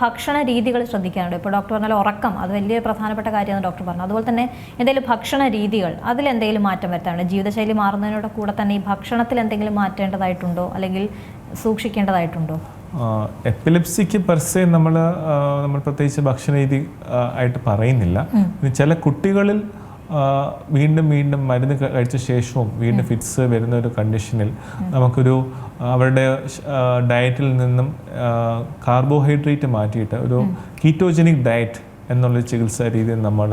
ഭക്ഷണ രീതികൾ ശ്രദ്ധിക്കാനുണ്ട്. ഇപ്പോൾ ഡോക്ടർ പറഞ്ഞാൽ ഉറക്കം അത് വലിയ പ്രധാനപ്പെട്ട കാര്യമാണ് ഡോക്ടർ പറഞ്ഞു അതുപോലെ തന്നെ എന്തെങ്കിലും ഭക്ഷണ രീതികൾ അതിൽ എന്തെങ്കിലും മാറ്റം വരുത്താനുണ്ട്. ജീവിതശൈലി മാറുന്നതിനോട് കൂടെ തന്നെ ഈ ഭക്ഷണത്തിൽ എന്തെങ്കിലും മാറ്റേണ്ടതായിട്ടുണ്ടോ? അല്ലെങ്കിൽ സൂക്ഷിക്കേണ്ടതായിട്ടുണ്ടോ? എപ്പിലെപ്സിക്ക് പെർസെ നമ്മൾ നമ്മൾ പ്രത്യേകിച്ച് ഭക്ഷണ രീതി ആയിട്ട് പറയുന്നില്ല. ചില കുട്ടികളിൽ വീണ്ടും വീണ്ടും മരുന്ന് കഴിച്ച ശേഷവും വീണ്ടും ഫിറ്റ്സ് വരുന്ന ഒരു കണ്ടീഷനിൽ നമുക്കൊരു അവരുടെ ഡയറ്റിൽ നിന്നും കാർബോഹൈഡ്രേറ്റ് മാറ്റിയിട്ട് ഒരു കീറ്റോജനിക് ഡയറ്റ് എന്നുള്ള ചികിത്സാ രീതി നമ്മൾ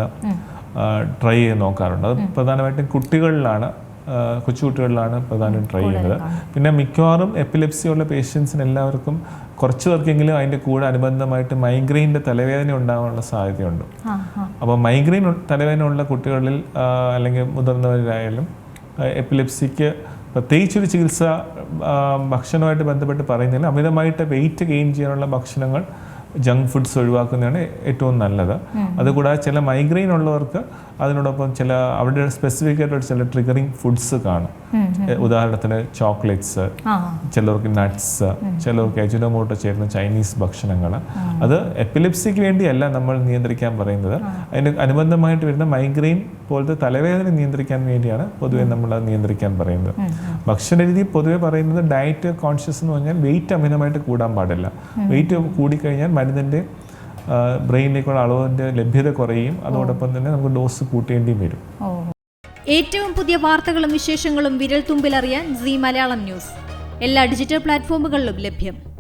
ട്രൈ ചെയ്ത് നോക്കാറുണ്ട്. അത് പ്രധാനമായിട്ടും കുട്ടികളിലാണ് കൊച്ചുകുട്ടികളിലാണ് പ്രധാനമായും ട്രൈ ചെയ്യുന്നത്. പിന്നെ മിക്കവാറും എപ്പിലെപ്സി ഉള്ള പേഷ്യൻസിന് എല്ലാവർക്കും കുറച്ച് പേർക്കെങ്കിലും അതിന്റെ കൂടെ അനുബന്ധമായിട്ട് മൈഗ്രെയിന്റെ തലവേദന ഉണ്ടാകാനുള്ള സാധ്യതയുണ്ട്. അപ്പോൾ മൈഗ്രെയിൻ തലവേദന ഉള്ള കുട്ടികളിൽ അല്ലെങ്കിൽ മുതിർന്നവരായാലും എപ്പിലെപ്സിക്ക് പ്രത്യേകിച്ചൊരു ചികിത്സ ഭക്ഷണമായിട്ട് ഭക്ഷണവുമായിട്ട് ബന്ധപ്പെട്ട് പറയുന്നില്ല അമിതമായിട്ട് വെയിറ്റ് ഗെയിൻ ചെയ്യാനുള്ള ഭക്ഷണങ്ങൾ ജങ്ക് ഫുഡ്സ് ഒഴിവാക്കുന്നതാണ് ഏറ്റവും നല്ലത്. അതുകൂടാതെ ചില മൈഗ്രെയിൻ ഉള്ളവർക്ക് അതിനോടൊപ്പം ചില അവരുടെ സ്പെസിഫിക് ആയിട്ടുള്ള ചില ട്രിഗറിങ് ഫുഡ്സ് കാണും. ഉദാഹരണത്തിന് ചോക്ലേറ്റ്സ് ചിലർക്ക് നട്ട്സ് ചിലർക്ക് എജുനോമോട്ടോ ചേരുന്ന ചൈനീസ് ഭക്ഷണങ്ങൾ അത് എപ്പിലിപ്സിക്ക് വേണ്ടിയല്ല നമ്മൾ നിയന്ത്രിക്കാൻ പറയുന്നത്. അതിന് അനുബന്ധമായിട്ട് വരുന്ന മൈഗ്രെയിൻ പോലത്തെ തലവേദന നിയന്ത്രിക്കാൻ വേണ്ടിയാണ് പൊതുവെ നമ്മൾ അത് നിയന്ത്രിക്കാൻ പറയുന്നത്. ഭക്ഷണ രീതി പൊതുവെ പറയുന്നത് ഡയറ്റ് കോൺഷ്യസ് എന്ന് പറഞ്ഞാൽ വെയിറ്റ് അമിതമായിട്ട് കൂടാൻ പാടില്ല. വെയിറ്റ് കൂടിക്കഴിഞ്ഞാൽ മരുന്നിന്റെ ബ്രെയിനിലേക്കുള്ള അളവിന്റെ ലഭ്യത കുറയും. അതോടൊപ്പം തന്നെ നമുക്ക് ഡോസ് കൂട്ടേണ്ടിയും വരും. ഏറ്റവും പുതിയ വാർത്തകളും വിശേഷങ്ങളും വിരൽ തുമ്പിലറിയാൻ സി മലയാളം ന്യൂസ്. എല്ലാ ഡിജിറ്റൽ പ്ലാറ്റ്ഫോമുകളിലും ലഭ്യം.